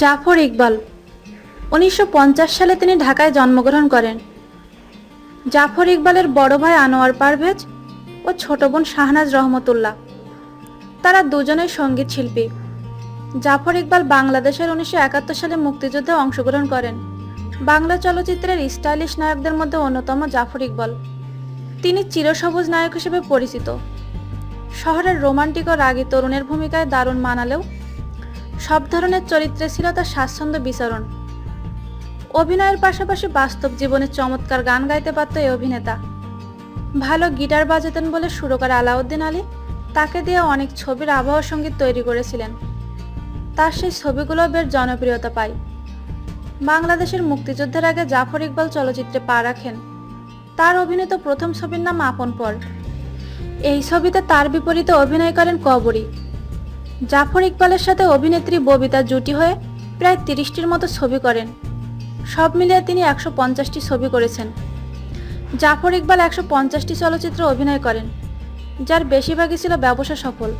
জাফর ইকবাল, উনিশশো পঞ্চাশ সালে তিনি ঢাকায় জন্মগ্রহণ করেন। জাফর ইকবালের বড় ভাই আনোয়ার পারভেজ ও ছোট বোন শাহনাজ রহমতুল্লাহ। তারা দুজনেই সংগীত শিল্পী। জাফর ইকবাল বাংলাদেশের উনিশশো একাত্তর সালে মুক্তিযুদ্ধে অংশগ্রহণ করেন। বাংলা চলচ্চিত্রের স্টাইলিশ নায়কদের মধ্যে অন্যতম জাফর ইকবাল। তিনি চিরসবুজ নায়ক হিসেবে পরিচিত। শহরের রোমান্টিক ও রাগী তরুণের ভূমিকায় দারুণ মানালেও সব ধরনের চরিত্রে ছিল তার স্বাচ্ছন্দ্য বিচরণ। অভিনয়ের পাশাপাশি বাস্তব জীবনে চমৎকার গান গাইতে পারত এই অভিনেতা। ভালো গিটার বাজাতেন বলে সুরকার আলাউদ্দিন আলী তাকে দিয়ে অনেক ছবির আবহ সংগীত তৈরি করেছিলেন। তার সেই ছবিগুলো বেশ জনপ্রিয়তা পায়। বাংলাদেশের মুক্তিযুদ্ধের আগে জাফর ইকবাল চলচ্চিত্রে পা রাখেন। তার অভিনীত প্রথম ছবির নাম আপন পর। এই ছবিতে তার বিপরীতে অভিনয় করেন কবরী। জাফর ইকবালের সাথে অভিনেত্রী ববিতা জুটি হয়ে প্রায় তিরিশটির মতো ছবি করেন। সব মিলিয়ে তিনি একশো পঞ্চাশটি ছবি করেছেন। জাফর ইকবাল একশো পঞ্চাশটি চলচ্চিত্রে অভিনয় করেন, যার বেশিরভাগই ছিল ব্যবসা সফল।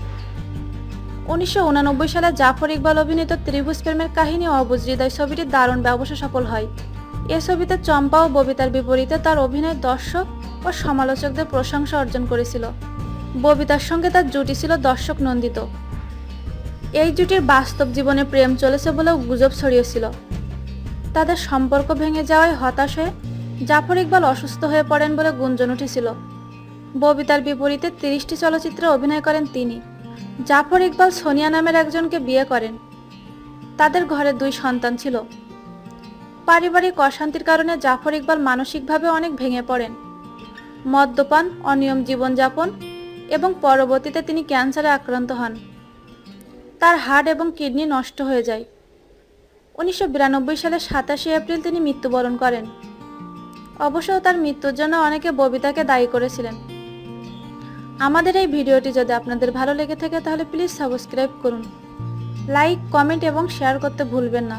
উনিশশো সালে জাফর ইকবাল অভিনীত ত্রিভুজ প্রেমের কাহিনী অবুজ হৃদয় ছবিটি দারুণ ব্যবসা সফল হয়। এ ছবিতে চম্পা ও ববিতার বিপরীতে তার অভিনয় দর্শক ও সমালোচকদের প্রশংসা অর্জন করেছিল। ববিতার সঙ্গে তার জুটি ছিল দর্শক নন্দিত। এই জুটির বাস্তব জীবনে প্রেম চলেছে বলেও গুজব ছড়িয়েছিল। তাদের সম্পর্ক ভেঙে যাওয়ায় হতাশ হয়ে জাফর ইকবাল অসুস্থ হয়ে পড়েন বলে গুঞ্জন উঠেছিল। ববিতার বিপরীতে তিরিশটি চলচ্চিত্রে অভিনয় করেন তিনি। জাফর ইকবাল সোনিয়া নামের একজনকে বিয়ে করেন। তাদের ঘরে দুই সন্তান ছিল। পারিবারিক অশান্তির কারণে জাফর ইকবাল মানসিকভাবে অনেক ভেঙে পড়েন। মদ্যপান, অনিয়ম জীবনযাপন এবং পরবর্তীতে তিনি ক্যান্সারে আক্রান্ত হন। তার হার্ট এবং কিডনি নষ্ট হয়ে যায়। উনিশশো বিরানব্বই সালের সাতাশে এপ্রিল তিনি মৃত্যুবরণ করেন। অবশ্য তার মৃত্যুর জন্য অনেকে ববিতাকে দায়ী করেছিলেন। আমাদের এই ভিডিওটি যদি আপনাদের ভালো লেগে থাকে তাহলে প্লিজ সাবস্ক্রাইব করুন। লাইক, কমেন্ট এবং শেয়ার করতে ভুলবেন না।